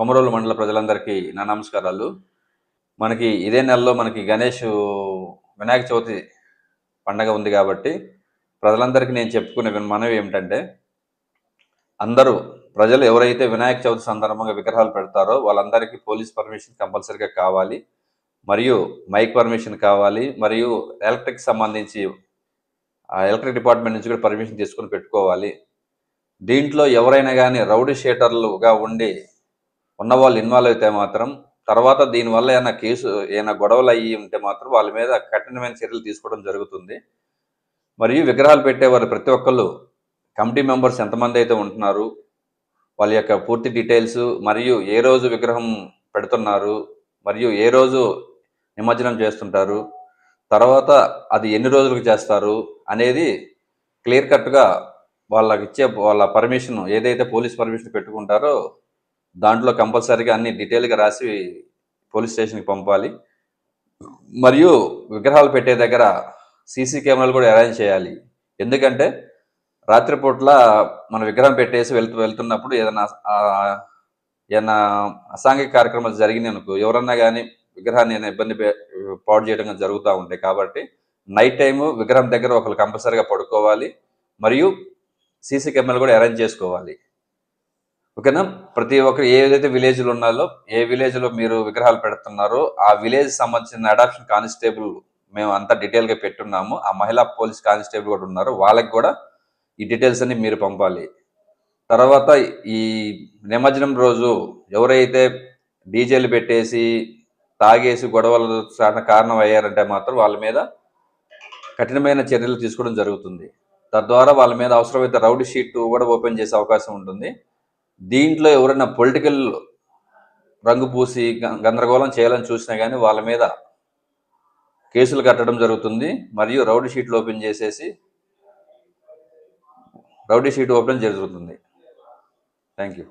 కొమరోలు మండల ప్రజలందరికీ నా నమస్కారాలు. మనకి ఇదే నెలలో మనకి గణేష్ వినాయక చవితి పండగ ఉంది కాబట్టి ప్రజలందరికీ నేను చెప్పుకునే మనవి ఏమిటంటే అందరూ ప్రజలు ఎవరైతే వినాయక చవితి సందర్భంగా విగ్రహాలు పెడతారో వాళ్ళందరికీ పోలీస్ పర్మిషన్ కంపల్సరీగా కావాలి. మరియు మైక్ పర్మిషన్ కావాలి. మరియు ఎలక్ట్రిక్ సంబంధించి ఎలక్ట్రిక్ డిపార్ట్మెంట్ నుంచి కూడా పర్మిషన్ తీసుకుని పెట్టుకోవాలి. దీంట్లో ఎవరైనా కానీ రౌడీ షేటర్లుగా ఉండి ఉన్న వాళ్ళు ఇన్వాల్వ్ అయితే మాత్రం తర్వాత దీనివల్ల ఏమైనా కేసు ఏమైనా గొడవలు అయ్యి ఉంటే మాత్రం వాళ్ళ మీద కఠినమైన చర్యలు తీసుకోవడం జరుగుతుంది. మరియు విగ్రహాలు పెట్టేవారు ప్రతి ఒక్కళ్ళు కమిటీ మెంబర్స్ ఎంతమంది అయితే ఉంటున్నారు వాళ్ళ యొక్క పూర్తి డీటెయిల్స్ మరియు ఏ రోజు విగ్రహం పెడుతున్నారు మరియు ఏ రోజు నిమజ్జనం చేస్తుంటారు తర్వాత అది ఎన్ని రోజులకు చేస్తారు అనేది క్లియర్ కట్గా వాళ్ళకి ఇచ్చే వాళ్ళ పర్మిషన్ ఏదైతే పోలీస్ పర్మిషన్ పెట్టుకుంటారో దాంట్లో కంపల్సరీగా అన్ని డీటెయిల్గా రాసి పోలీస్ స్టేషన్కి పంపాలి. మరియు విగ్రహాలు పెట్టే దగ్గర సీసీ కెమెరాలు కూడా అరేంజ్ చేయాలి. ఎందుకంటే రాత్రిపూట్ల మన విగ్రహం పెట్టేసి వెళ్తూ వెళ్తున్నప్పుడు ఏదైనా ఏదైనా అసాంఘిక కార్యక్రమాలు జరిగినాయి అనుకో ఎవరన్నా కానీ విగ్రహాన్ని ఏదైనా ఇబ్బంది పాడు చేయడం జరుగుతూ ఉంటాయి కాబట్టి నైట్ టైము విగ్రహం దగ్గర ఒకరు కంపల్సరీగా పడుకోవాలి. మరియు సీసీ కెమెరాలు కూడా అరేంజ్ చేసుకోవాలి. ఓకేనా? ప్రతి ఒక్కరు ఏదైతే విలేజ్లు ఉన్నాలో ఏ విలేజ్లో మీరు విగ్రహాలు పెడుతున్నారో ఆ విలేజ్ సంబంధించిన అడాప్షన్ కానిస్టేబుల్ మేము అంతా డీటెయిల్గా పెట్టున్నాము. ఆ మహిళా పోలీస్ కానిస్టేబుల్ కూడా ఉన్నారు. వాళ్ళకి కూడా ఈ డీటెయిల్స్ అన్ని మీరు పంపాలి. తర్వాత ఈ నిమజ్జనం రోజు ఎవరైతే డీజేలు పెట్టేసి తాగేసి గొడవలు చాలా కారణం అయ్యారంటే మాత్రం వాళ్ళ మీద కఠినమైన చర్యలు తీసుకోవడం జరుగుతుంది. తద్వారా వాళ్ళ మీద అవసరమైతే రౌడీ షీట్ కూడా ఓపెన్ చేసే అవకాశం ఉంటుంది. దీంట్లో ఎవరైనా పొలిటికల్ రంగు పూసి గందరగోళం చేయాలని చూసినా కానీ వాళ్ళ మీద కేసులు కట్టడం జరుగుతుంది. మరియు రౌడీ షీట్లు ఓపెన్ చేసేసి రౌడీ షీట్ ఓపెన్ జరుగుతుంది. Thank you